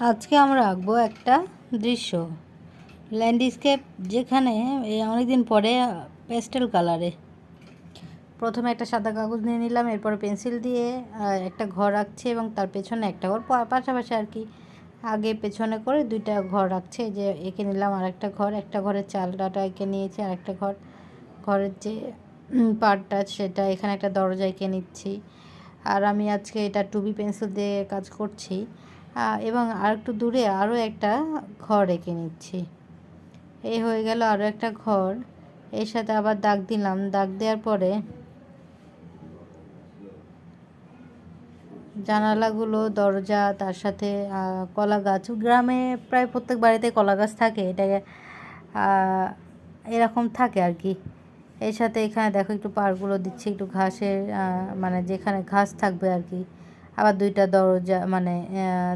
আজকে আমরা আঁকবো একটা দৃশ্য। ল্যান্ডস্কেপ যেখানে এই অনেকদিন পরে পেস্টেল কালারে প্রথমে একটা সাদা কাগজ নিয়ে নিলাম এরপরে পেন্সিল দিয়ে একটা ঘর আঁকছি এবং তার পেছনে একটা ঘর পাশাপাশি আর কি। আগে পেছনে করে দুইটা ঘর রাখছে যে এঁকে নিলাম আর একটা ঘর একটা ঘরের চালটাটা এঁকে নিয়েছি আর একটা ঘর। ঘরের যে উম, পার্টটা সেটা এখানে একটা দরজা এঁকে নিচ্ছি। আর আমি আজকে এটা টুবি পেন্সিল দিয়ে কাজ করছি। এবং আর একটু দূরে আরও একটা ঘর এঁকে নিচ্ছি। এই হয়ে গেল আরও একটা ঘর। এর সাথে আবার দাগ দিলাম। দাগ দেওয়ার পরে জানালাগুলো, দরজা, তার সাথে কলা গাছ গ্রামে প্রায় প্রত্যেক বাড়িতে কলা গাছ থাকে। এটা এরকম থাকে আর কি। এর সাথে এখানে দেখো একটু পাড়গুলো দিচ্ছি, একটু ঘাসের মানে যেখানে ঘাস থাকবে আর কি। আবার দুইটা দরজা মানে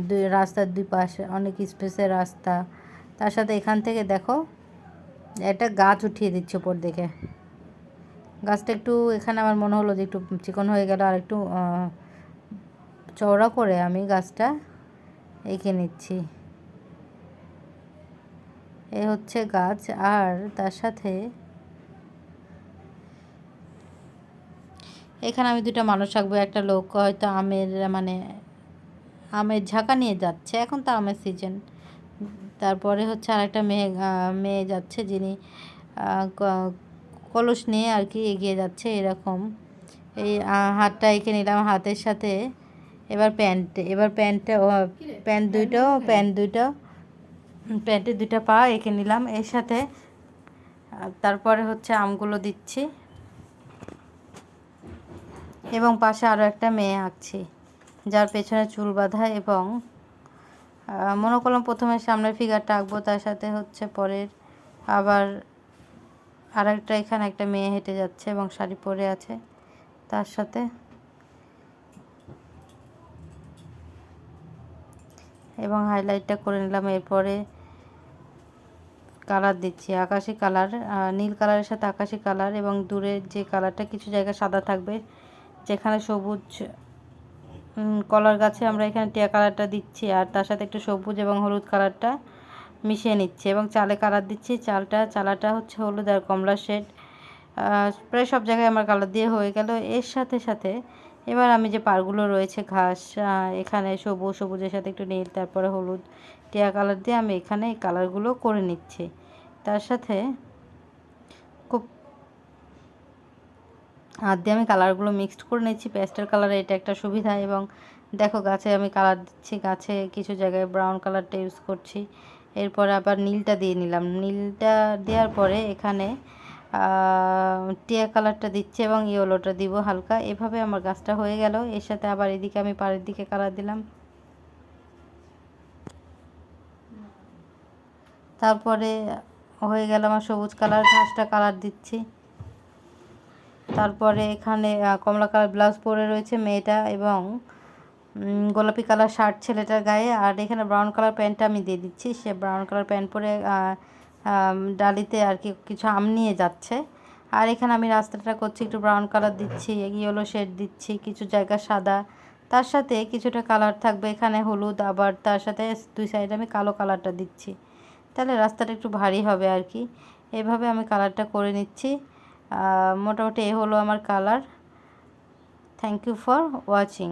দুই রাস্তার দুই পাশে অনেক স্পেসের রাস্তা। তার সাথে এখান থেকে দেখো, একটা গাছ উঠিয়ে দিচ্ছে উপর দিকে। গাছটা একটু, এখানে আমার মনে হলো যে একটু চিকন হয়ে গেল, আর একটু চওড়া করে আমি গাছটা এঁকে নিচ্ছি। এ হচ্ছে গাছ, আর তার সাথে এখানে আমি দুটো মানুষ আঁকবো একটা লোক হয়তো আমের মানে আমের ঝাঁকা নিয়ে যাচ্ছে এখন তো আমের সিজন তারপরে হচ্ছে আরেকটা মেয়ে মেয়ে যাচ্ছে যিনি কলস নিয়ে আর কি এগিয়ে যাচ্ছে এরকম। এই হাতটা এঁকে নিলাম হাতের সাথে। এবার প্যান্ট এবার প্যান্টটা প্যান্ট দুইটো প্যান্ট দুইটো প্যান্টের দুইটা পা এঁকে নিলাম এর সাথে। তারপরে হচ্ছে আমগুলো দিচ্ছি। এবং পাশে আরও একটা মেয়ে আঁকছি, যার পেছনে চুল বাঁধা এবং মনোকলম প্রথমে সামনের ফিগারটা আঁকবো, তার সাথে হচ্ছে পরের আবার আর একটা এখানে একটা মেয়ে হেঁটে যাচ্ছে এবং শাড়ি পরে আছে, তার সাথে। এবং হাইলাইটটা করে নিলাম, এরপরে কালার দিচ্ছি, আকাশি কালার নীল কালারের সাথে আকাশি কালার এবং দূরের যে কালারটা কিছু জায়গায় সাদা থাকবে যেখানে সবুজ কলার গাছে আমরা এখানে টিয়া কালারটা দিচ্ছি আর তার সাথে একটু সবুজ এবং হলুদ কালারটা মিশিয়ে নিচ্ছি এবং চালে কালার দিচ্ছি। চালটা, চালাটা হচ্ছে হলুদ আর কমলা শেড। প্রায় সব জায়গায় আমার কালার দিয়ে হয়ে গেল। এর সাথে সাথে এবার আমি যে পারগুলো রয়েছে, ঘাস এখানে সবুজ, সবুজের সাথে একটু নীল, তারপরে হলুদ, টিয়া কালার দিয়ে আমি এখানে এই কালারগুলো করে নিচ্ছি। তার সাথে খুব হাত দিয়ে আমি কালারগুলো মিক্সড করে নিচ্ছি পেস্টেল কালারে এটা একটা সুবিধা এবং দেখো গাছে আমি কালার দিচ্ছি, গাছে কিছু জায়গায় ব্রাউন কালারটা ইউজ করছি। এরপরে আবার নীলটা দিয়ে নিলাম। নীলটা দেওয়ার পরে এখানে টিয়া কালারটা দিচ্ছি এবং ইয়েলোটা দিব হালকা। এভাবে আমার গাছটা হয়ে গেল। এর সাথে আবার এদিকে আমি পাড়ের দিকে কালার দিলাম। তারপরে হয়ে গেল আমার সবুজ কালার ঘাসটা কালার দিচ্ছি। তারপরে এখানে কমলা কালার ব্লাউজ পরে রয়েছে মেয়েটা এবং গোলাপি কালার শার্ট ছেলেটার গায়ে। আর এখানে ব্রাউন কালার প্যান্টটা আমি দিয়ে দিচ্ছি। সে ব্রাউন কালার প্যান্ট পরে ডালিতে আর কি কিছু আম নিয়ে যাচ্ছে। আর এখানে আমি রাস্তাটা করছি, একটু ব্রাউন কালার দিচ্ছি ইয়েলো শেড দিচ্ছি, কিছু জায়গা সাদা। তার সাথে কিছুটা কালার থাকবে এখানে হলুদ, আবার তার সাথে দুই সাইডে আমি কালো কালারটা দিচ্ছি। তাহলে রাস্তাটা একটু ভারী হবে আর কি। এভাবে আমি কালারটা করে নিচ্ছি। মোটামুটি এ হলো আমার colour thank you for watching